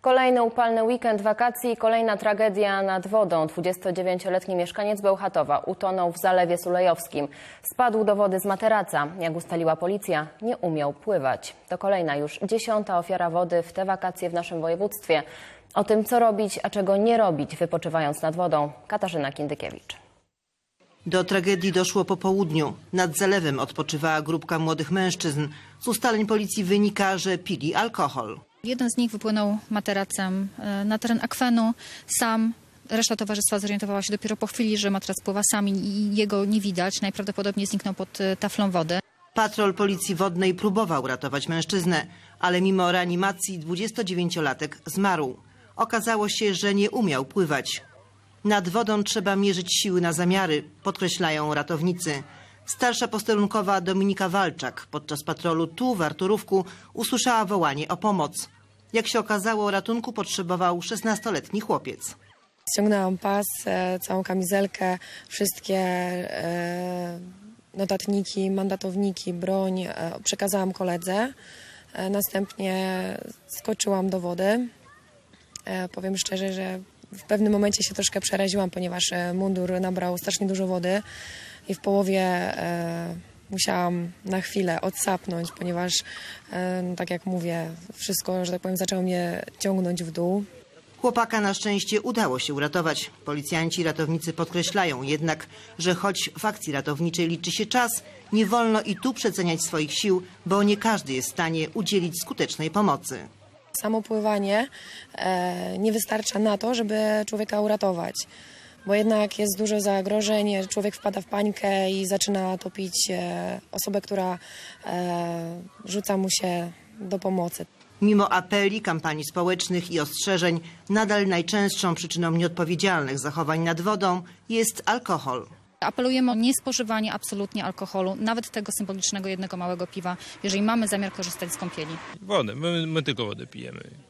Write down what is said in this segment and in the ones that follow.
Kolejny upalny weekend wakacji i kolejna tragedia nad wodą. 29-letni mieszkaniec Bełchatowa utonął w Zalewie Sulejowskim. Spadł do wody z materaca. Jak ustaliła policja, nie umiał pływać. To kolejna już dziesiąta ofiara wody w te wakacje w naszym województwie. O tym, co robić, a czego nie robić, wypoczywając nad wodą, Katarzyna Kindykiewicz. Do tragedii doszło po południu. Nad zalewem odpoczywała grupka młodych mężczyzn. Z ustaleń policji wynika, że pili alkohol. Jeden z nich wypłynął materacem e, na teren akwenu sam. Reszta towarzystwa zorientowała się dopiero po chwili, że materac pływa sam i jego nie widać. Najprawdopodobniej zniknął pod e, taflą wody. Patrol policji wodnej próbował ratować mężczyznę, ale mimo reanimacji 29-latek zmarł. Okazało się, że nie umiał pływać. Nad wodą trzeba mierzyć siły na zamiary, podkreślają ratownicy. Starsza posterunkowa Dominika Walczak podczas patrolu tu w Arturówku usłyszała wołanie o pomoc. Jak się okazało, ratunku potrzebował 16-letni chłopiec. Ściągnęłam pas, e, całą kamizelkę, wszystkie e, notatniki, mandatowniki, broń e, przekazałam koledze. Następnie skoczyłam do wody. Powiem szczerze, że w pewnym momencie się troszkę przeraziłam, ponieważ mundur nabrał strasznie dużo wody i w połowie musiałam na chwilę odsapnąć, ponieważ, no, tak jak mówię, wszystko, że tak powiem, zaczęło mnie ciągnąć w dół. Chłopaka na szczęście udało się uratować. Policjanci i ratownicy podkreślają jednak, że choć w akcji ratowniczej liczy się czas, nie wolno i tu przeceniać swoich sił, bo nie każdy jest w stanie udzielić skutecznej pomocy. Samo pływanie e, nie wystarcza na to, żeby człowieka uratować, bo jednak jest dużo zagrożeń, człowiek wpada w pańkę i zaczyna topić e, osobę, która e, rzuca mu się do pomocy. Mimo apeli, kampanii społecznych i ostrzeżeń, nadal najczęstszą przyczyną nieodpowiedzialnych zachowań nad wodą jest alkohol. Apelujemy o niespożywanie absolutnie alkoholu, nawet tego symbolicznego jednego małego piwa, jeżeli mamy zamiar korzystać z kąpieli. Wodę, my, my tylko wodę pijemy.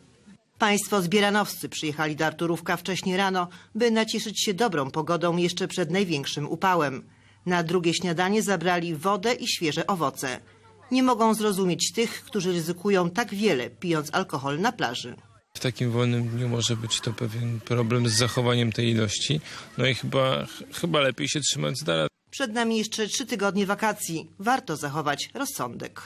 Państwo zbieranowscy przyjechali do Arturówka wcześnie rano, by nacieszyć się dobrą pogodą jeszcze przed największym upałem. Na drugie śniadanie zabrali wodę i świeże owoce. Nie mogą zrozumieć tych, którzy ryzykują tak wiele, pijąc alkohol na plaży. W takim wolnym dniu może być to pewien problem z zachowaniem tej ilości. No i chyba, ch- chyba lepiej się trzymać z dala Przed nami jeszcze trzy tygodnie wakacji. Warto zachować rozsądek.